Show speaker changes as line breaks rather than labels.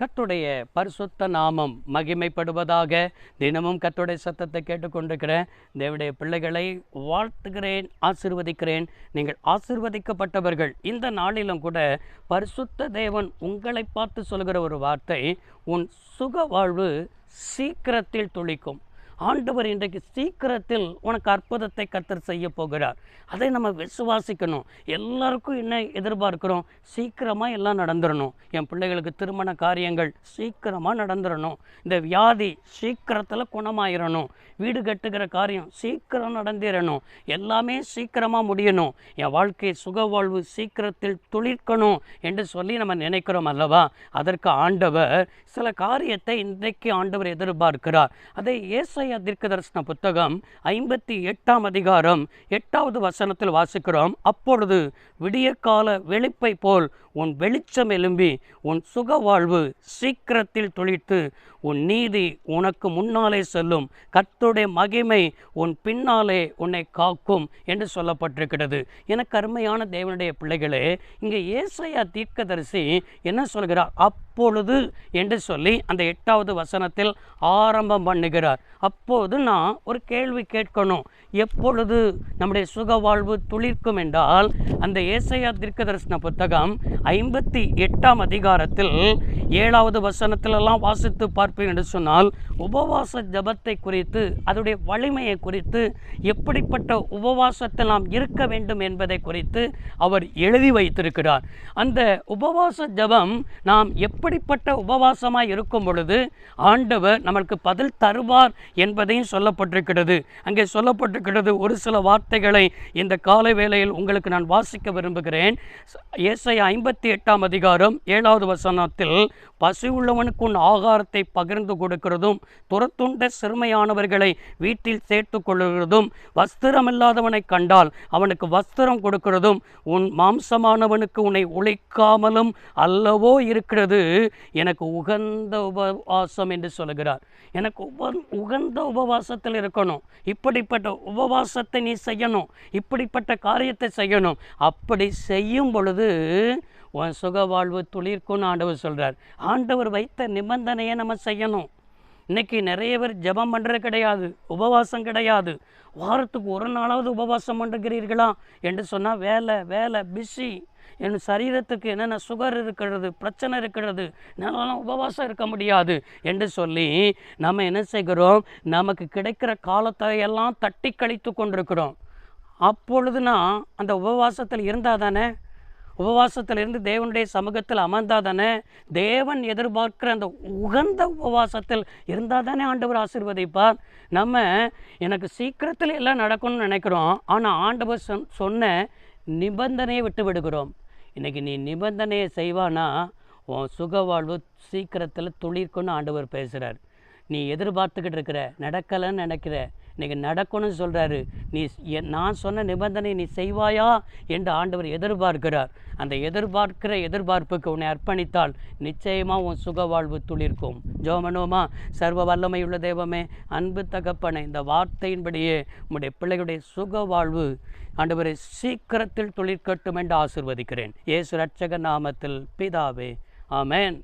கத்துடைய பரிசுத்த நாமம் மகிமைப்படுவதாக தினமும் கத்துடைய சத்தத்தை கேட்டுக்கொண்டிருக்கிறேன். தேவடைய பிள்ளைகளை வாழ்த்துகிறேன் ஆசிர்வதிக்கிறேன். நீங்கள் ஆசிர்வதிக்கப்பட்டவர்கள் இந்த நாளிலும் கூட பரிசுத்த தேவன் உங்களை பார்த்து சொல்கிற ஒரு வார்த்தை உன் சுக வாழ்வு சீக்கிரத்தில் துளிக்கும். ஆண்டவர் இன்றைக்கு சீக்கிரத்தில் உனக்கு அற்புதத்தை கத்தர் செய்ய போகிறார். அதை நம்ம விசுவாசிக்கணும். எல்லாருக்கும் என்ன எதிர்பார்க்கிறோம்? சீக்கிரமாக எல்லாம் நடந்துடணும் என் பிள்ளைகளுக்கு திருமண காரியங்கள் சீக்கிரமாக நடந்துடணும் இந்த வியாதி சீக்கிரத்தில் குணமாயிரணும் வீடு கட்டுகிற காரியம் சீக்கிரம் நடந்திடணும் எல்லாமே சீக்கிரமாக முடியணும். என் வாழ்க்கை சுக வாழ்வு சீக்கிரத்தில் துளிர்க்கணும் என்று சொல்லி நம்ம நினைக்கிறோம் அல்லவா? அதற்கு ஆண்டவர் சில காரியத்தை இன்றைக்கு ஆண்டவர் எதிர்பார்க்கிறார். அதை ஏசாயா தீர்க்க தரிசன புத்தகம் ஐம்பத்தி எட்டாம் அதிகாரம் எட்டாவது வசனத்தில் வாசிக்கிறோம். அப்பொழுது விடியற்கால வெளிப்பை போல் உன் வெளிச்சம் எலும்பி உன் சுக வாழ்வு சீக்கிரத்தில் துளித்து உன் நீதி உனக்கு முன்னாலே செல்லும். கத்துடைய மகிமை உன் பின்னாலே உன்னை காக்கும் என்று சொல்லப்பட்டிருக்கிறது. எனக்கு அருமையான தேவனுடைய பிள்ளைகளே இங்கே ஏசையா தீர்க்கதரிசி என்ன சொல்கிறார்? அப் அப்பொழுது என்று சொல்லி அந்த எட்டாவது வசனத்தில் ஆரம்பம் பண்ணுகிறார். அப்போது நான் ஒரு கேள்வி கேட்கணும். எப்பொழுது நம்முடைய சுக வாழ்வு துளிர்க்கும் என்றால் அந்த ஏசையா தீர்க்கதரிசன புத்தகம் ஐம்பத்தி எட்டாம் அதிகாரத்தில் ஏழாவது வசனத்திலெல்லாம் வாசித்து பார்ப்பேன் என்று சொன்னால் உபவாச ஜபத்தை குறித்து அதனுடைய வலிமையை குறித்து எப்படிப்பட்ட உபவாசத்தில் நாம் இருக்க வேண்டும் என்பதை குறித்து அவர் எழுதி வைத்திருக்கிறார். அந்த உபவாச ஜபம் நாம் எப் இப்படிப்பட்ட உபவாசமாக இருக்கும் பொழுது ஆண்டவர் நம்மளுக்கு பதில் தருவார் என்பதையும் சொல்லப்பட்டிருக்கிறது. அங்கே சொல்லப்பட்டிருக்கிறது ஒரு சில வார்த்தைகளை இந்த காலை வேளையில் உங்களுக்கு நான் வாசிக்க விரும்புகிறேன். இயேசை ஐம்பத்தி எட்டாம் அதிகாரம் ஏழாவது வசனத்தில் பசி உள்ளவனுக்கு உன் ஆகாரத்தை பகிர்ந்து கொடுக்கிறதும் துரத்துண்ட சிறுமையானவர்களை வீட்டில் சேர்த்து கொள்கிறதும் வஸ்திரமில்லாதவனை கண்டால் அவனுக்கு வஸ்திரம் கொடுக்கிறதும் உன் மாம்சமானவனுக்கு உன்னை உழைக்காமலும் அல்லவோ இருக்கிறது. எனக்கு உகந்த உபவாசம் என்று சொல்லுகிறார். எனக்கு உப உகந்த உபவாசத்தில் இருக்கணும். இப்படிப்பட்ட உபவாசத்தை நீ செய்யணும். இப்படிப்பட்ட காரியத்தை செய்யணும். அப்படி செய்யும் பொழுது உன் சுக வாழ்வு துளிர்க்கும்னு ஆண்டவர் சொல்கிறார் ஆண்டவர் வைத்த நிபந்தனையை நம்ம செய்யணும். இன்னைக்கு நிறைய பேர் ஜெபம் பண்ணுறது கிடையாது உபவாசம் கிடையாது. வாரத்துக்கு ஒரு நாளாவது உபவாசம் பண்ணுகிறீர்களா என்று சொன்னால் வேலை வேலை பிஸி என் சரீரத்துக்கு என்னென்ன சுகர் இருக்கிறது பிரச்சனை இருக்கிறது என்னால் உபவாசம் இருக்க முடியாது என்று சொல்லி நம்ம என்ன செய்கிறோம்? நமக்கு கிடைக்கிற காலத்தை எல்லாம் தட்டி கழித்து கொண்டிருக்கிறோம். அப்பொழுதுனா அந்த உபவாசத்தில் இருந்தால் தானே? உபவாசத்தில் இருந்து தேவனுடைய சமூகத்தில் அமர்ந்தால் தானே? தேவன் எதிர்பார்க்கிற அந்த உகந்த உபவாசத்தில் இருந்தால் தானே ஆண்டவர் ஆசீர்வதிப்பார்? நம்ம எனக்கு சீக்கிரத்தில் எல்லாம் நடக்கணும்னு நினைக்கிறோம். ஆனால் ஆண்டவர் சொன் சொன்ன நிபந்தனையை விட்டு விடுகிறோம். இன்றைக்கி நீ நிபந்தனையை செய்வானா? உன் சுக வாழ்வு சீக்கிரத்தில் துளிர்க்குன்னு ஆண்டவர் பேசுகிறார் நீ எதிர்பார்த்துக்கிட்டு இருக்கிற நடக்கலைன்னு நினைக்கிற இன்றைக்கி நடக்கணும்னு சொல்கிறாரு நீ எ- நான் சொன்ன நிபந்தனை நீ செய்வாயா? என்று ஆண்டவர் எதிர்பார்க்கிறார். அந்த எதிர்பார்க்கிற எதிர்பார்ப்புக்கு உன்னை அர்ப்பணித்தால் நிச்சயமாக உன் சுக வாழ்வு துளிர்க்கும் ஜோமனோமா சர்வ வல்லமையுள்ள தெய்வமே அன்பு தகப்பனை இந்த வார்த்தையின்படியே உங்களுடைய பிள்ளைகளுடைய சுக வாழ்வு ஆண்டவரை சீக்கிரத்தில் துளிர்க்கட்டும் என்று ஆசிர்வதிக்கிறேன். இயேசு ரட்சக நாமத்தில் பிதாவே ஆமேன்.